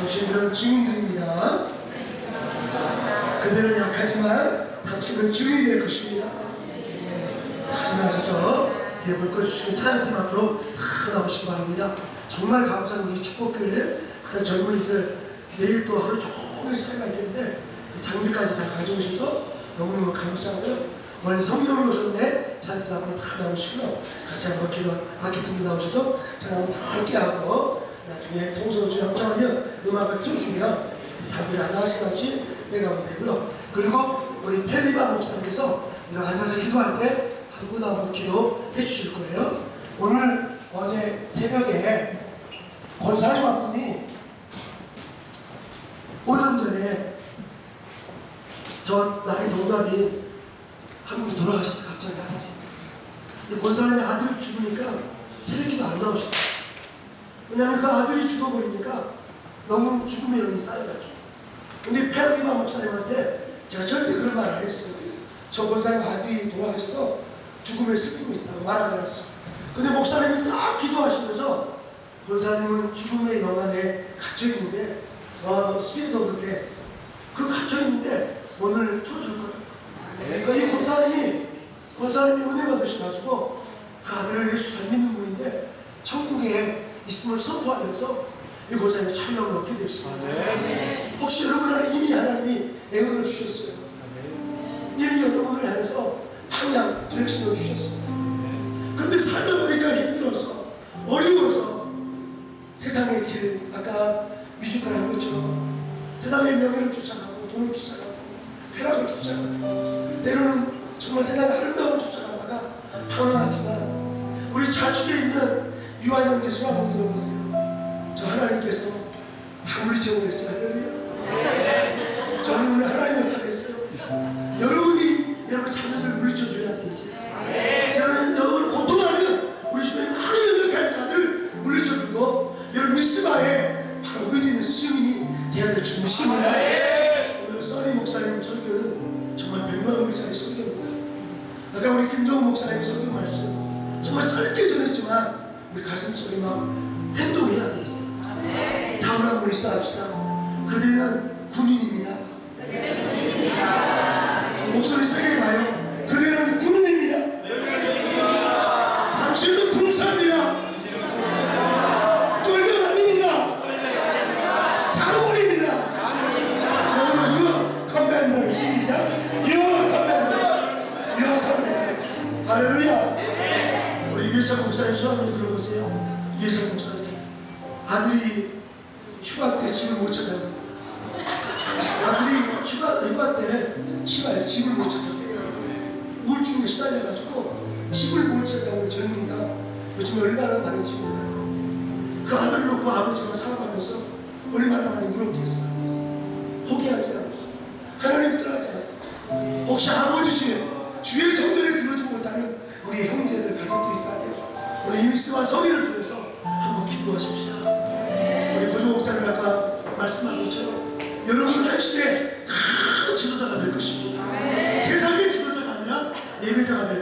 당신들은 증인들입니다. 그들은 약하지만 당신은 증인이 될 것입니다. 다 일어나셔서 뒤에 불 꺼 주시고 찬양팀 앞으로 다 나오시기 바랍니다. 정말 감사합니다. 이 축복교회 하는 젊은이들 내일 또 하루 종일 사역할 텐데 이 장비까지 다 가져오셔서 너무너무 감사하고요. 오늘 성령이 오셨네. 찬양팀 앞으로 다 나오시고요. 같이 한번 기도, 아키팀이 나오셔서 찬양 한번 다 함께 하고 나중에 통솔 중 영창하면 음악을 틀어주면 자비를 하나씩 하나씩 내가면 되고요. 그리고 우리 펠리바 목사님께서 이런 앉아서 기도할 때한분 한 분 기도 해 주실 거예요. 오늘 어제 새벽에 권사님 한 분이 5년 전에 저 나이 동갑이 한 분이 돌아가셔서 갑자기 아들이 이 권사님의 아들이 죽으니까 새벽기도 안 나오시다. 왜냐면 그 아들이 죽어버리니까 너무 죽음의 영이 쌓여가지고. 근데 페르기마 목사님한테 제가 절대 그런 말 안 했어요. 저 권사님 아들이 돌아가셔서 죽음의 슬픔이 있다고 말하지 않았어요. 근데 목사님이 딱 기도하시면서 권사님은 죽음의 영 안에 갇혀있는데 어, 스피릿 오브 데스 그 갇혀있는데 오늘 풀어줄 거라고. 그러니까 이 권사님이 권사님이 은혜 받으셔가지고 그 아들을 예수 잘 믿는 분인데 천국에 있음을 선포하면서 이 권사님이 참여를 얻게 됐습니다. 혹시 여러분 안에 이미 하나님이 애원을 주셨어요. 이미 여러분을 향해서 방향, 디렉션을 주셨습니다. 근데 살다 보니까 힘들어서 어려워서 세상의 길, 아까 미주가는 것처럼 세상의 명예를 쫓아가고 돈을 쫓아가고 쾌락을 쫓아가고 때로는 정말 세상의 아름다움을 쫓아가다가 방황하지만 우리 좌측에 있는 유한 형제 손 한번 들어보세요. 저 하나님께서 다 물리쳐버렸어요. 할렐루야. 저는 오늘 하나님 역할을 했어요. 여러분이 여러분 자녀들 물리쳐줘야 돼 이제. 여러분 여러분 고통하는 우리 집에 많은 여덟 간자들 물리쳐주고 여러분 미스바에 바로 위드니스 증인이 돼야 될 중심이다. 오늘 써니 목사님 설교는 정말 백만 불짜리 설교입니다. 아까 우리 김정은 목사님 설교 말씀 정말 짧게 전했지만 우리 가슴 속에 막 행동해야 돼 이제. 자원한 분이 쌓읍시다. 그대는 군인입니다. 때 휴가에 집을 못 찾아요. 우울증에 시달려가지고 집을 못 찾아온 젊은이가 요즘 얼마나 많은지 몰라요. 그 아들을 놓고 아버지가 살아가면서 얼마나 많이 무섭겠어요. 포기하지 않고 하나님 떠나지 않고 혹시 아버지 주에 주의 성전에 들어오지 못하는 우리 형제들 가족들이 있다면 우리 이미스와 성의를 통해서 한번 기도하십시다. 우리 고조목자를 아까 말씀한 것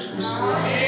예배